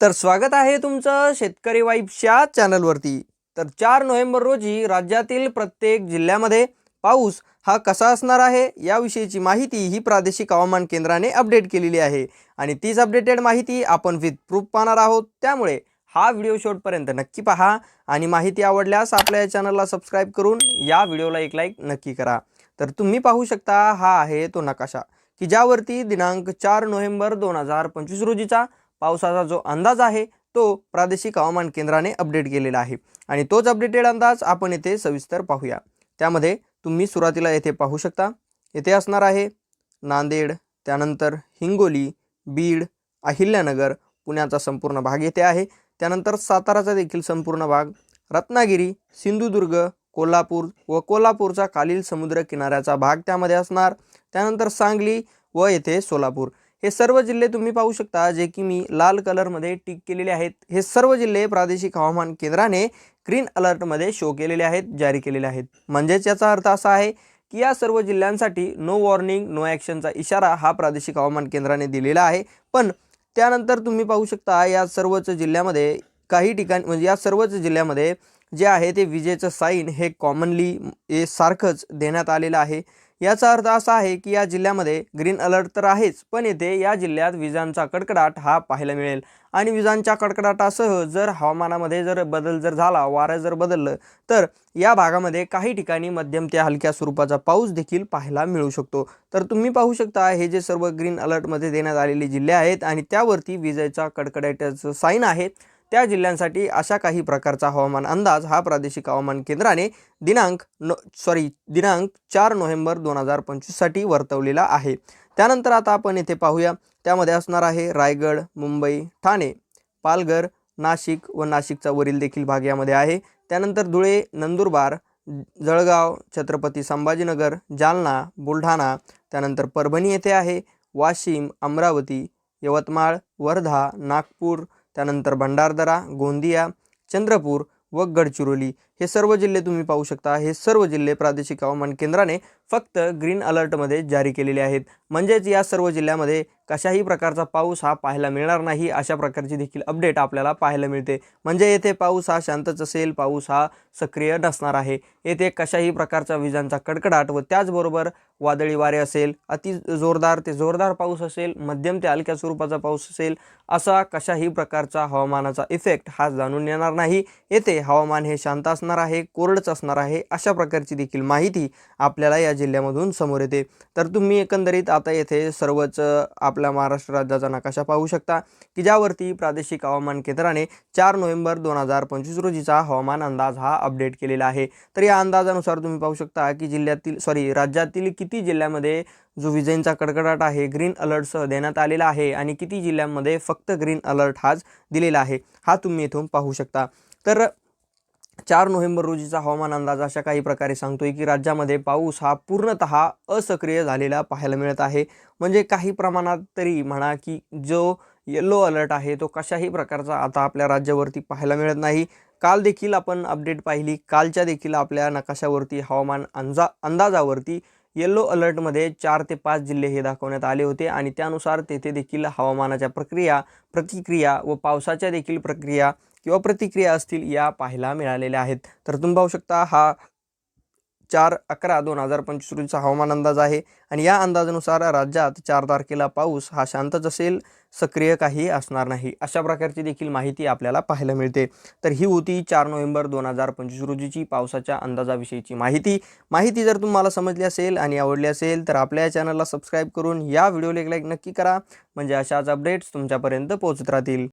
तर स्वागत आहे तुमचं शेतकरी वाईफच्या चॅनलवरती. तर चार नोव्हेंबर रोजी राज्यातील प्रत्येक जिल्ह्यामध्ये पाऊस हा कसा असणार आहे याविषयीची माहिती ही प्रादेशिक हवामान केंद्राने अपडेट केलेली आहे. आणि तीच अपडेटेड माहिती आपण विथ प्रूफ पाहणार आहोत. त्यामुळे हा व्हिडिओ शेवटपर्यंत नक्की पहा आणि माहिती आवडल्यास आपल्या या चॅनलला सबस्क्राईब करून या व्हिडिओला एक लाईक नक्की करा. तर तुम्ही पाहू शकता हा आहे तो नकाशा की ज्यावरती दिनांक चार नोव्हेंबर दोन हजार पंचवीस रोजीचा पावसाचा जो अंदाज आहे तो प्रादेशिक हवामान केंद्राने अपडेट केलेला आहे. आणि तोच अपडेटेड अंदाज आपण येथे सविस्तर पाहूया. त्यामध्ये तुम्ही सुरुवातीला येथे पाहू शकता. येथे असणार आहे नांदेड त्यानंतर हिंगोली बीड अहिल्यानगर पुण्याचा संपूर्ण भाग येथे आहे. त्यानंतर साताराचा देखील संपूर्ण भाग रत्नागिरी सिंधुदुर्ग कोल्हापूर व कोल्हापूरचा खालील समुद्र किनाऱ्याचा भाग त्यामध्ये असणार. त्यानंतर सांगली व येथे सोलापूर. हे सर्व जिल्हे तुम्ही पाहू शकता जे की मी लाल कलरमध्ये टिक केलेले आहेत. हे सर्व जिल्हे प्रादेशिक हवामान केंद्राने ग्रीन अलर्टमध्ये शो केलेले आहेत जारी केलेले आहेत. म्हणजेच याचा अर्थ असा आहे की या सर्व जिल्ह्यांसाठी नो वॉर्निंग नो ॲक्शनचा इशारा हा प्रादेशिक हवामान केंद्राने दिलेला आहे. पण त्यानंतर तुम्ही पाहू शकता या सर्वच जिल्ह्यामध्ये काही ठिकाणी म्हणजे या सर्वच जिल्ह्यामध्ये जे आहे ते विजेचं साईन हे कॉमनली हे सारखंच देण्यात आलेलं आहे. याचा अर्थ असा आहे की या जिल्ह्यामध्ये ग्रीन अलर्ट तर आहेच पण येथे या जिल्ह्यात विजांचा कडकडाट हा पाहायला मिळेल. आणि विजांच्या कडकडाटासह जर हवामानामध्ये जर बदल जर झाला वारं जर बदललं तर या भागामध्ये काही ठिकाणी मध्यम ते हलक्या स्वरूपाचा पाऊस देखील पाहायला मिळू शकतो. तर तुम्ही पाहू शकता हे जे सर्व ग्रीन अलर्टमध्ये देण्यात आलेले जिल्हे आहेत आणि त्यावरती विजेचा कडकडाटाचं साईन आहे. त्या जिल्ह्यांसाठी अशा काही प्रकारचा हवामान अंदाज हा प्रादेशिक हवामान केंद्राने दिनांक नो सॉरी दिनांक चार नोव्हेंबर दोन हजार पंचवीससाठी वर्तवलेला आहे. त्यानंतर आता आपण येथे पाहूया. त्यामध्ये असणार आहे रायगड मुंबई ठाणे पालघर नाशिक व नाशिकचा वरील देखील भाग यामध्ये आहे. त्यानंतर धुळे नंदुरबार जळगाव छत्रपती संभाजीनगर जालना बुलढाणा त्यानंतर परभणी येथे आहे वाशिम अमरावती यवतमाळ वर्धा नागपूर त्यानंतर भंडारदरा गोंदिया चंद्रपूर व गडचिरोली हे सर्व जिल्हे तुम्ही पाहू शकता. हे सर्व जिल्हे प्रादेशिक हवामान केंद्राने फक्त ग्रीन अलर्टमध्ये जारी केलेले आहेत. म्हणजेच या सर्व जिल्ह्यामध्ये कशाही प्रकारचा पाऊस हा पाहायला मिळणार नाही अशा प्रकारची देखील अपडेट आपल्याला पाहायला मिळते. म्हणजे येथे पाऊस हा शांतच असेल पाऊस हा सक्रिय नसणार आहे. येथे कशाही प्रकारचा विजांचा कडकडाट व त्याचबरोबर वादळी वारे असेल अति जोरदार ते जोरदार पाऊस असेल मध्यम ते हलक्या स्वरूपाचा पाऊस असेल असा कशाही प्रकारचा हवामानाचा इफेक्ट हा जाणून येणार नाही. येथे हवामान हे शांत असणार आहे कोरडच असणार आहे अशा प्रकारची देखील माहिती आपल्याला या जिल्ह्यामधून समोर येते. तर तुम्ही एकंदरीत आता येथे सर्वच आपल्या महाराष्ट्र राज्याचा नकाशा पाहू शकता की ज्यावरती प्रादेशिक हवामान केंद्राने चार नोव्हेंबर दोन हजार पंचवीस रोजीचा हवामान अंदाज हा अपडेट केलेला आहे. तर या अंदाजानुसार तुम्ही पाहू शकता की जिल्ह्यातील सॉरी राज्यातील किती जिल्ह्यामध्ये जो विजेंचा कडकडाट आहे ग्रीन अलर्टसह देण्यात आलेला आहे आणि किती जिल्ह्यांमध्ये फक्त ग्रीन अलर्ट हाच दिलेला आहे हा तुम्ही इथून पाहू शकता. तर चार नोव्हेंबर रोजीचा हवामान अंदाज अशा काही प्रकारे सांगतोय की राज्यामध्ये पाऊस हा पूर्णतः असक्रिय झालेला पाहायला मिळत आहे. म्हणजे काही प्रमाणात तरी म्हणा की जो येल्लो अलर्ट आहे तो कशाही प्रकारचा आता आपल्या राज्यावरती पाहायला मिळत नाही. काल देखील आपण अपडेट पाहिली. कालच्या देखील आपल्या नकाशावरती हवामान अंजा अंदाजावरती येल्लो अलर्टमध्ये चार ते पाच जिल्हे हे दाखवण्यात आले होते आणि त्यानुसार तेथे देखील हवामानाच्या प्रक्रिया प्रतिक्रिया व पावसाच्या देखील प्रक्रिया किंवा प्रतिक्रिया असतील या पाहायला मिळालेल्या आहेत. तर तुम्ही पाहू शकता हा चार अकरा दोन हजार पंचवीस रोजीचा हवामान अंदाज आहे. आणि या अंदाजानुसार राज्यात चार तारखेला पाऊस हा शांतच असेल सक्रिय काही असणार नाही. अशा प्रकारची देखील माहिती आपल्याला पाहायला मिळते. तर ही होती चार नोव्हेंबर दोन हजार पंचवीस रोजीची पावसाच्या अंदाजाविषयीची माहिती. माहिती जर तुम्हाला समजली असेल आणि आवडली असेल तर आपल्या या चॅनलला सबस्क्राईब करून या व्हिडिओला एक लाईक नक्की करा. म्हणजे अशाच अपडेट्स तुमच्यापर्यंत पोहोचत राहतील.